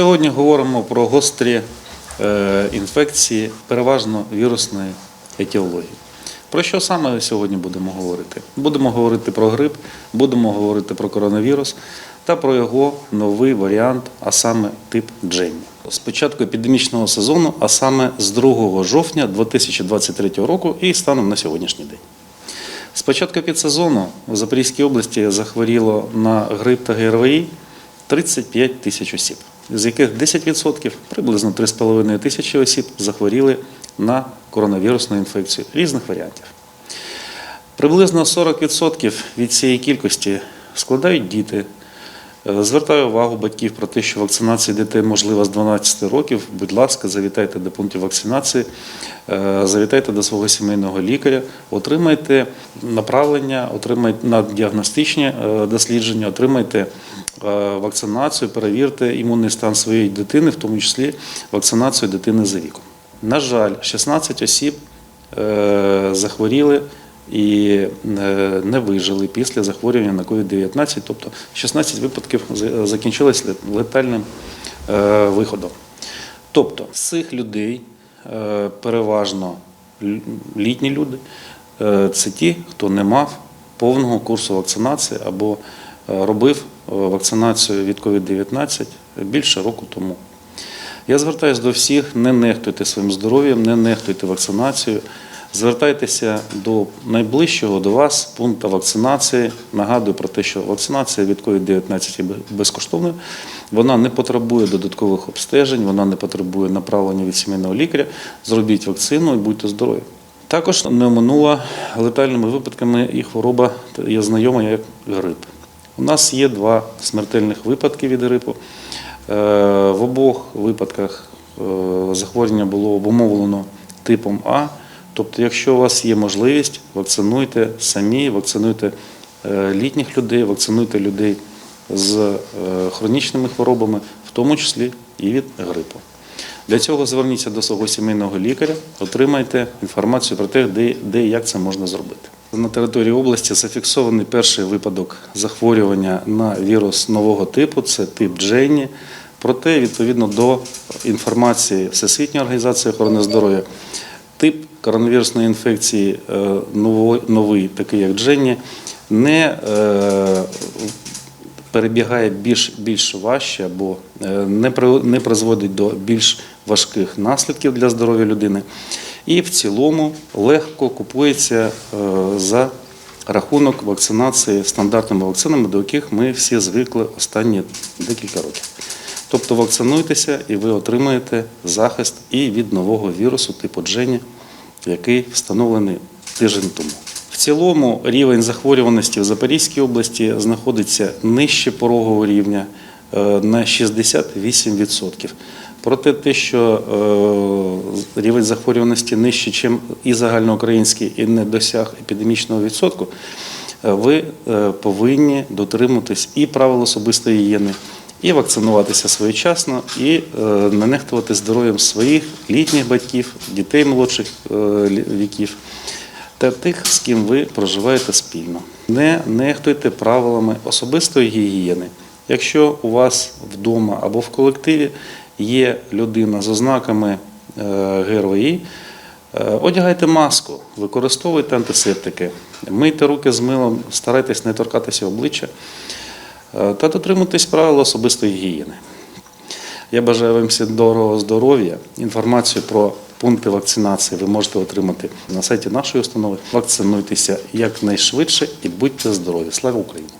Сьогодні говоримо про гострі е, інфекції, переважно вірусної етіології. Про що саме сьогодні будемо говорити? Будемо говорити про грип, будемо говорити про коронавірус та про його новий варіант, а саме тип Дженні. З початку епідемічного сезону, а саме з 2 жовтня 2023 року і станом на сьогоднішній день. З початку підсезону в Запорізькій області захворіло на грип та ГРВІ 35 тисяч осіб, з яких 10%, приблизно 3,5 тисячі осіб, захворіли на коронавірусну інфекцію різних варіантів. Приблизно 40% від цієї кількості складають діти. Е, Звертаю увагу батьків про те, що вакцинація дітей можлива з 12 років. Будь ласка, завітайте до пунктів вакцинації, е, завітайте до свого сімейного лікаря, отримайте направлення, отримайте на діагностичні е, дослідження, отримайте вакцинацію, перевірте імунний стан своєї дитини, в тому числі вакцинацію дитини за віком. На жаль, 16 осіб захворіли і е, не вижили після захворювання на COVID-19, тобто 16 випадків закінчилось летальним е, виходом. Тобто з цих людей е, переважно літні люди, це ті, хто не мав повного курсу вакцинації або робив вакцинацію від COVID-19 більше року тому. Я звертаюся до всіх, не нехтуйте своїм здоров'ям, не нехтуйте вакцинацією. Звертайтеся до найближчого до вас пункту вакцинації. Нагадую про те, що вакцинація від COVID-19 є безкоштовною. Вона не потребує додаткових обстежень, вона не потребує направлення від сімейного лікаря. Зробіть вакцину і будьте здорові. Також не оминула летальними випадками і хвороба є знайома як грип. У нас є два смертельних випадки від грипу. Е, В обох випадках е, захворювання було обумовлено типом А. Тобто, якщо у вас є можливість, вакцинуйте самі, вакцинуйте е, літніх людей, вакцинуйте людей з е, хронічними хворобами, в тому числі і від грипу. Для цього зверніться до свого сімейного лікаря, отримайте інформацію про те, де, де і як це можна зробити. На території області зафіксований перший випадок захворювання на вірус нового типу, це тип Дженні. Проте, відповідно до інформації Всесвітньої організації охорони здоров'я, тип коронавірусної інфекції е, новий, такий як Дженні, не е, перебігає більш, більш важче або е, не, не призводить до більш важких наслідків для здоров'я людини. І в цілому легко купується за рахунок вакцинації стандартними вакцинами, до яких ми всі звикли останні декілька років. Тобто вакцинуйтеся і ви отримаєте захист і від нового вірусу типу Джені, який встановлений тиждень тому. В цілому рівень захворюваності в Запорізькій області знаходиться нижче порогового рівня е, на 68%. Проте те, що е, рівень захворюваності нижче, ніж і загальноукраїнський, і не досяг епідемічного відсотку, е, ви повинні дотримуватись і правил особистої гігієни, і вакцинуватися своєчасно, і не нехтувати здоров'ям своїх літніх батьків, дітей молодших е, віків та тих, з ким ви проживаєте спільно. Не нехтуйте правилами особистої гігієни. Якщо у вас вдома або в колективі є людина з ознаками е, ГРВІ, е, одягайте маску, використовуйте антисептики, мийте руки з милом, старайтесь не торкатися обличчя та дотримуйтесь правил особистої гігієни. Я бажаю вам всім доброго здоров'я. Інформацію про пункти вакцинації ви можете отримати на сайті нашої установи. Вакцинуйтеся якнайшвидше і будьте здорові. Слава Україні!